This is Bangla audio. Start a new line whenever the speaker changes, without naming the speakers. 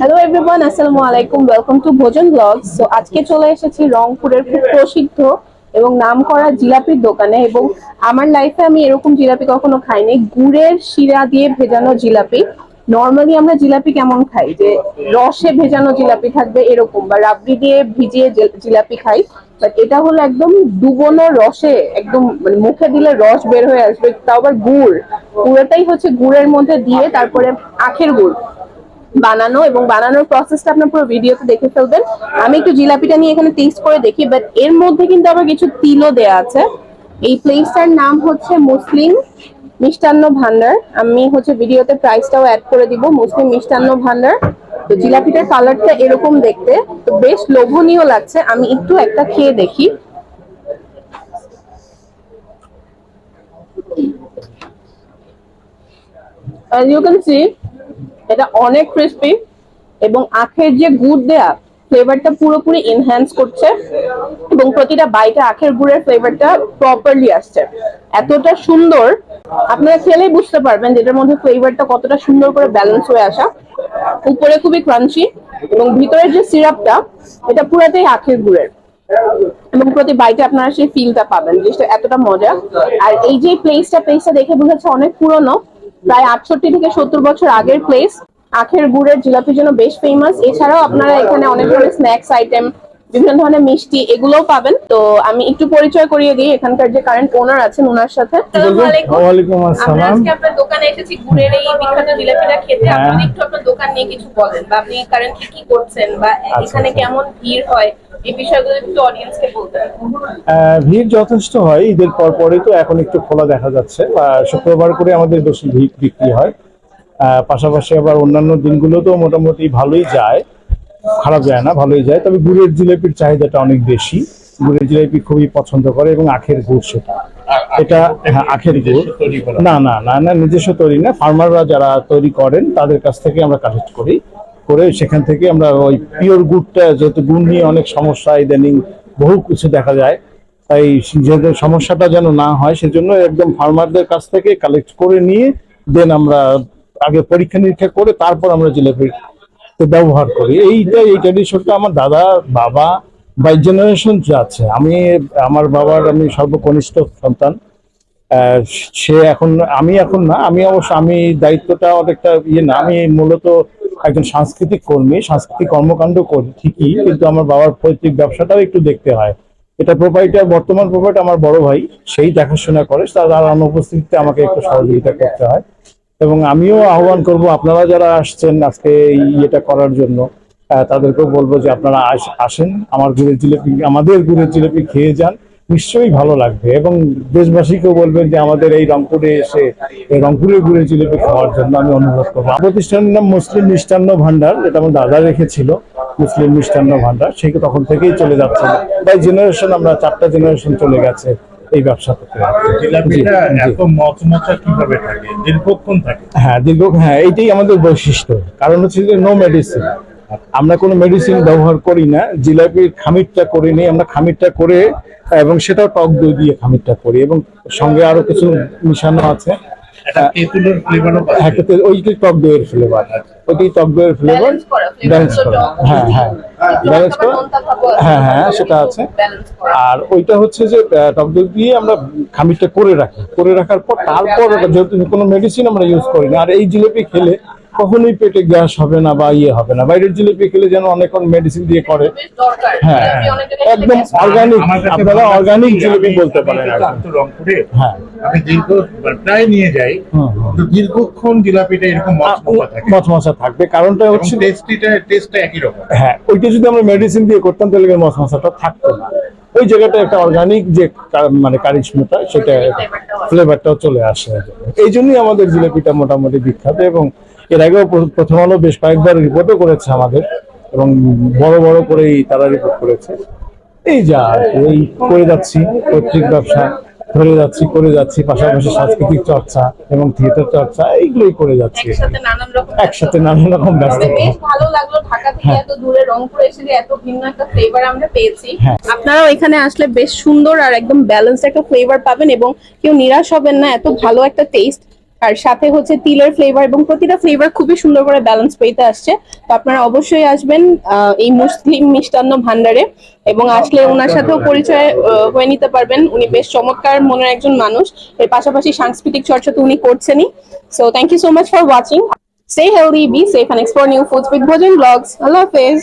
হ্যালো এভরিওয়ান আসসালামু আলাইকুম welcome to Bhojan blog so আজকে চলে এসেছি রংপুরের খুব প্রসিদ্ধ এবং নাম করা জিলাপির দোকানে এবং আমার লাইফে আমি এরকম জিলাপি কখনো খাইনি। গুড়ের শিরা দিয়ে ভেজানো জিলাপি। নর্মালি আমরা জিলাপি কেমন খাই? যে রসে ভেজানো জিলাপি থাকবে এরকম বা রাবড়ি দিয়ে ভিজিয়ে জিলাপি খাই। বাট এটা হলো একদম ডুবোনো রসে, একদম মানে মুখে দিলে রস বের হয়ে আসবে, তাও আবার গুড়। পুরোটাই হচ্ছে গুড়ের মধ্যে দিয়ে তারপরে আখের গুড়। বানানো এবং বানানোর প্রসেসটা আপনার পুরো ভিডিওতে দেখে ফেলবেন। আমি একটু জিলাপিটা নিয়ে এখানে টেস্ট করে দেখি বাট এর মধ্যে কিন্তু আবার কিছু তিলও দেয়া আছে। এই প্লেসটার নাম হচ্ছে মুসলিম মিষ্টান্ন ভান্ডার। আমি হচ্ছে ভিডিওতে প্রাইসটাও অ্যাড করে দিব, মুসলিম মিষ্টান্ন ভান্ডার। তো জিলাপিটার কালারটা এরকম দেখতে। তো বেশ লোভনীয় লাগছে, আমি একটু একটা খেয়ে দেখি। As you can see এটা অনেক ক্রিস্পি এবং আখের যে গুড় দেয়া ফ্লেভারটা পুরোপুরি এনহ্যান্স করছে এবং প্রতিটা বাইটে আখের গুড়ের ফ্লেভারটা প্রপারলি আসছে। এতটা সুন্দর, আপনারা খেলেই বুঝতে পারবেন যেটার মধ্যে ফ্লেভারটা কতটা সুন্দর করে ব্যালেন্স হয়ে আসা। উপরে খুবই ক্রাঞ্চি এবং ভিতরের যে সিরাপটা এটা পুরাটাই আখের গুড়ের। এবং প্রতি বাইটে আপনারা সেই ফিলটা পাবেন, জিনিসটা এতটা মজা। আর এই যে প্লেসটা প্লেসটা দেখে বোঝাচ্ছে অনেক পুরনো প্রায় আটষট্টি থেকে সত্তর বছর আগের প্লেস আখের গুড়ের জিলাপির জন্য বেশ ফেমাস এছাড়াও আপনারা এখানে অনেক ধরনের স্ন্যাক্স আইটেম বিভিন্ন ধরনের মিষ্টি এগুলোও পাবেন। তো আমি একটু পরিচয় করিয়ে দিই এখানকার যে কারেন্ট ওনার আছেন ওনার সাথে। আসসালামু আলাইকুম।
ওয়ালাইকুম
আমরা আজকে আপনার দোকানে এসেছি গুড়ের এই বিখ্যাত জিলাপিটা খেতে।
হ্যাঁ।
আপনি একটু আপনার দোকান নিয়ে কিছু বলেন বা আপনি কারেন্টলি কি করছেন বা এখানে
আচ্ছা।
কেমন ভিড় হয় এই বিষয়গুলো একটু অডিয়েন্সকে বলতেন।
আহ, ভিড় যথেষ্ট হয়। ঈদের পর পরই তো এখন একটু খোলা দেখা যাচ্ছে শুক্রবার করে আমাদের বেশি ভিড় বিক্রি হয়। আহ, পাশাপাশি আবার অন্যান্য দিনগুলোতেও মোটামুটি ভালোই যায়। খারাপ যায় না ভালোই যায়। তবে গুড়ের জিলেপির চাহিদাটা অনেক বেশি। গুড়ের জিলেপি খুবই পছন্দ করে এবং আখের গুড় সেটা। এটা হ্যাঁ আখের গুড়। না না না না নিজস্ব তৈরি না। ফার্মাররা যারা তৈরি করেন তাদের কাছ থেকে আমরা কালেক্ট করি। করে সেখান থেকে আমরা ওই পিওর গুড়টা যেহেতু গুড় নিয়ে অনেক সমস্যা ইদানিং বহু কিছু দেখা যায়। তাই যেহেতু সমস্যাটা যেন না হয় সেজন্য একদম ফার্মারদের কাছ থেকে কালেক্ট করে নিয়ে দেন আমরা আগে পরীক্ষা নিরীক্ষা করে তারপর আমরা জিলেপি তো ব্যবহার করি। এইটা, এই ট্র্যাডিশনটা আমার দাদা, বাবা বাই জেনারেশন আছে। আমি, আমার বাবার আমি সর্বকনিষ্ঠ সন্তান। সে এখন, আমি এখন না, আমি অবশ্য, আমি দায়িত্বটা অনেকটা ইয়ে না, আমি মূলত একজন সাংস্কৃতিক কর্মী, সাংস্কৃতিক কর্মকাণ্ড করি ঠিকই, কিন্তু আমার বাবার পৈতৃক ব্যবসাটাও একটু দেখতে হয়। এটা প্রোপাইটার বর্তমান প্রোপাইটার আমার বড় ভাই, সেই দেখাশোনা করে তার অনুপস্থিতিতে আমাকে একটু সহযোগিতা করতে হয়। এবং আমিও আহ্বান করব, আপনারা যারা আসছেন আজকে ইয়েটা করার জন্য তাদেরকেও বলব যে আপনারা আস- আসেন, আমার গুড়ের জিলেপি, আমাদের গুড়ের জিলেপি খেয়ে যান, নিশ্চয়ই ভালো লাগবে। এবং দেশবাসীকেও বলবেন যে আমাদের এই রংপুরে এসে, এই রংপুরের গুড়ের জিলেপি খাওয়ার জন্য আমি অনুরোধ করব। প্রতিষ্ঠানের নাম মুসলিম মিষ্টান্ন ভান্ডার এটা আমার দাদা রেখেছিল, মুসলিম মিষ্টান্ন ভান্ডার সেই তখন থেকেই চলে যাচ্ছে। তাই জেনারেশন আমরা চারটা জেনারেশন চলে গেছে। এই ব্যবসা করতে
দীর্ঘক্ষণ থাকে?
হ্যাঁ দীর্ঘ হ্যাঁ এইটাই আমাদের বৈশিষ্ট্য। কারণ হচ্ছে যে নো মেডিসিন আমরা কোনো মেডিসিন ব্যবহার করি না। জিলাপির খামিরটা করে নিই আমরা খামিরটা করে এবং সেটাও টক দই দিয়ে খামিরটা করি এবং সঙ্গে আরও কিছু মিশানো আছে।
এটা তেঁতুলের ফ্লেভারও
হ্যাঁ ওইটাই টক দইয়ের ফ্লেভার ওইটাই টক দইয়ের ফ্লেভার হ্যাঁ হ্যাঁ। ব্যালেন্স করা? হ্যাঁ হ্যাঁ সেটা আছে। আর ওইটা হচ্ছে যে টক দই দিয়ে আমরা খামিরটা করে রাখি। করে রাখার পর তারপর যেহেতু কোনো মেডিসিন আমরা ইউজ করি না আর এই জিলেপি খেলে কখনোই পেটে গ্যাস হবে না বা ইয়ে হবে না। বাইরের জিলিপি খেলে যেন অনেক মেডিসিন দিয়ে করে। হ্যাঁ একদম অর্গানিক আপনারা অর্গানিক জিলিপি বলতে পারেন
রংপুরে
হ্যাঁ।
আমি দীর্ঘ প্রায় নিয়ে যাই
হুম, হুম।
দীর্ঘক্ষণ জিলাপিটা এরকম মচমচা
থাকবে। কারণটা হচ্ছে
টেস্টিটা টেস্টটা একই রকম।
হ্যাঁ ওইটা যদি আমরা মেডিসিন দিয়ে করতাম তাহলে মশমশাটা থাকতো না। ওই জায়গাটা একটা অর্গানিক যে মানে কারিশমাটা সেটা ফ্লেভারটাও চলে আসে। এই জন্যই আমাদের জিলিপিটা মোটামুটি বিখ্যাত এবং এর আগেও প্রথম আলো বেশ কয়েকবার রিপোর্টও করেছে আমাদের এবং বড় বড় করেই তারা রিপোর্ট করেছে এই যা এই করে যাচ্ছি পৈতৃক ব্যবসা ধরে যাচ্ছি করে যাচ্ছি পাশাপাশি সাংস্কৃতিক চর্চা এবং থিয়েটার চর্চা এইগুলোই করে যাচ্ছি
একসাথে নানান রকম
একসাথে নানান রকম
তবে ভালো লাগল ঢাকা থেকে
হ্যাঁ।
এত দূরে রংপুরে এসে যে এত ভিন্ন একটা ফ্লেভার আমরা পেয়েছি
হ্যাঁ।
আপনারাও এখানে আসলে বেশ সুন্দর আর একদম ব্যালেন্সড একটা ফ্লেভার পাবেন এবং কেউ নিরাশ হবেন না এত ভালো একটা টেস্ট আর সাথে হচ্ছে তিলের ফ্লেভার এবং প্রতিটা ফ্লেভার খুবই সুন্দর করে ব্যালেন্স পেতে আসছে। তো আপনারা অবশ্যই আসবেন এই মুসলিম মিষ্টান্ন ভান্ডারে এবং আসলে ওনার সাথেও পরিচয় আহ, হয়ে নিতে পারবেন। উনি বেশ চমৎকার মনের একজন মানুষ। এর পাশাপাশি সাংস্কৃতিক চর্চা তো উনি করছেনই। So thank you so much for watching Stay healthy, be safe, and explore new foods with Bhojan Vlogs. Allah Hafiz.